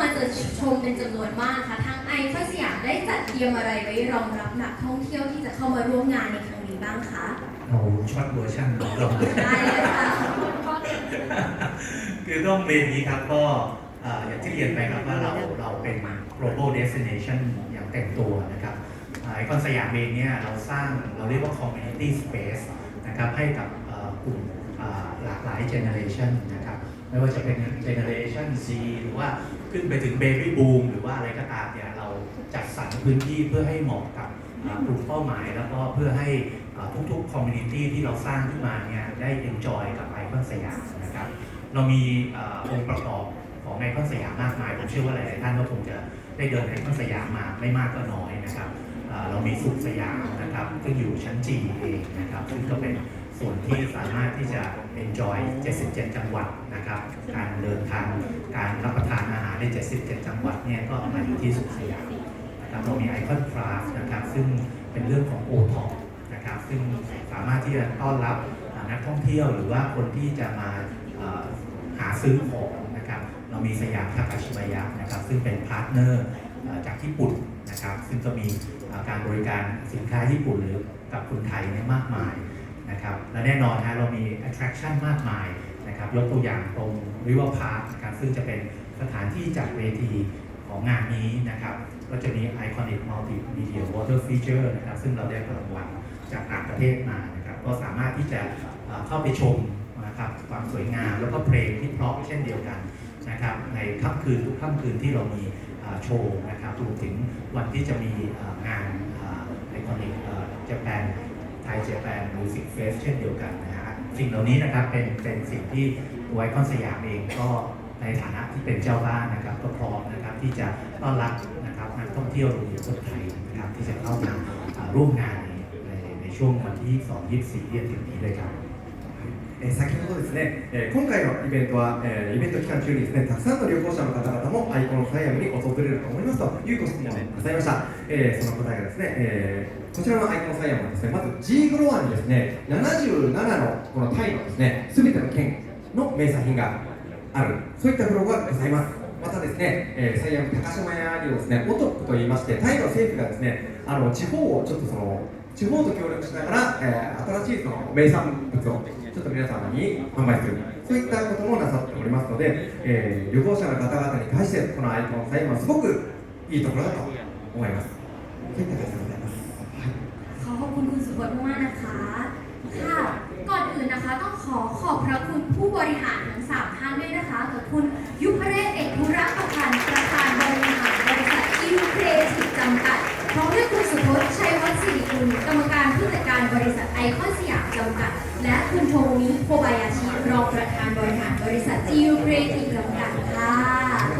มาจะชมเป็นจำนวนมากค่ะทางไอคอนสยามได้จัดเตรียมอะไรไว้รองรับนักท่องเที่ยวที่จะเข้ามาร่วมงานในครั้งนี้บ้างคะเอาช็อตเวอร์ชันของเราได้เลยค่ะคือต้องเรียนอย่างนี้ครับก็เอ่ออย่างที่เรียนไปครับว่าเราเราเป็น global destination อย่างเต็มตัวนะครับไอคอนสยามเองเนี่ยเราสร้างเราเรียกว่า community space นะครับให้กับเอ่อกลุ่มเอ่อ หลากหลาย generation นะครับไม่ว่าจะเป็น generation Z หรือว่าขึ้นไปถึง baby boom หรือว่าอะไรก็ตามเนี่ยเราจัดสรรพื้นที่เพื่อให้เหมาะกับกลุ่มเป้าหมาย แล้วก็เพื่อให้ทุกๆ community ที่เราสร้างขึ้นมาเนี่ยได้ enjoy กับไอคอนสยามนะครับเรามีองค์ประกอบของไอคอนสยามมากมายผมเชื่อว่าหลายๆท่านก็คงจะได้เดินไอคอนสยามมาไม่มากก็น้อยนะครับเอ่อเรามีสุขสยามนะครับซึ่งอยู่ชั้นจีเองนะครับซึ่งก็เป็น ส่วนที่สามารถที่จะ enjoy 77 จังหวัดนะครับ การเดินทาง การรับประทานอาหารใน 77 จังหวัดเนี่ยก็มาอยู่ที่สุขสยามนะครับเรามีไอคอนคราฟนะครับ ซึ่งเป็นเรื่องของโอท็อปนะครับ ซึ่งสามารถที่จะต้อนรับนักท่องเที่ยวหรือว่าคนที่จะมาหาซื้อของนะครับ เรามีสยามทาคาชิมายะนะครับ ซึ่งเป็นพาร์ทเนอร์จากญี่ปุ่นนะครับ ซึ่งก็มีการบริการสินค้าญี่ปุ่นหรือกับคนไทยเนี่ยมากมาย นะครับและแน่นอนฮะเรามี attraction มากมายนะครับยกตัวอย่างตรง River Park นะครับซึ่งจะเป็นสถานที่จัดเวทีของงานนี้นะครับก็จะมี Iconic Multimedia Water Feature นะครับซึ่งเราได้รางวัลจากต่างประเทศมานะครับก็สามารถที่จะเข้าไปชมนะครับความสวยงามแล้วก็เพลงที่เพราะเช่นเดียวกันนะครับในค่ำคืนทุกค่ำคืนที่เรามีโชว์นะครับรวมถึงวันที่จะมีงานไอคอนิกเจแปน ไทยเจแปนมิวสิกเฟสเช่นเดียวกันนะฮะสิ่งเหล่านี้นะครับเป็นเป็นสิ่งที่ตัวไอคอนสยามเองก็ในฐานะที่เป็นเจ้าบ้านนะครับ ก็พร้อมนะครับที่จะต้อนรับนะครับนักท่องเที่ยวรวมถึงคนไทยนะครับที่จะเข้ามาร่วมงานในในในช่วงวันที่ 2 24ที่จะถึงนี้ด้วยครับ えー先ほどですね、えー今回のイベントは、えーイベント期間中にですね、たくさんの旅行者の方々もアイコンサイアムに訪れると思いますというご質問がございました。えーその答えがですね、えーこちらのアイコンサイアムはですね、まず G グロアにですね、77のこのタイのですね、すべての県の名産品がある、そういったブログがございます。またですね、えー、サイアム高島屋にですね、オトップといいまして、タイの政府がですね、あの地方をちょっとその地方と協力しながら、えー新しいその名産物をちょっと皆様に販売する、そういったこともなさっておりますので、えー旅行者の方々に対して、このアイコンサイアムはすごくいいところだと思います。そういった感じでございます。はい ขอขอบคุณคุณสุพจน์มากๆนะคะ ค่ะ ก่อนอื่นนะคะต้องขอขอบพระคุณผู้บริหารทั้งสามท่านด้วยนะคะกับคุณยุพเรศเอกธุระประพันธ์ประธานบริหารบริษัทอินเครทีฟจำกัดพร้อมด้วยคุณสุพจน์ชัยวัฒน์ศิริกุลกรรมการผู้จัดการบริษัทไอคอนสยามจำกัด าม และคุณโทมิโคบายาชิรองประธานบริหารบริษัทจิวเครทีฟจำกัดค่ะ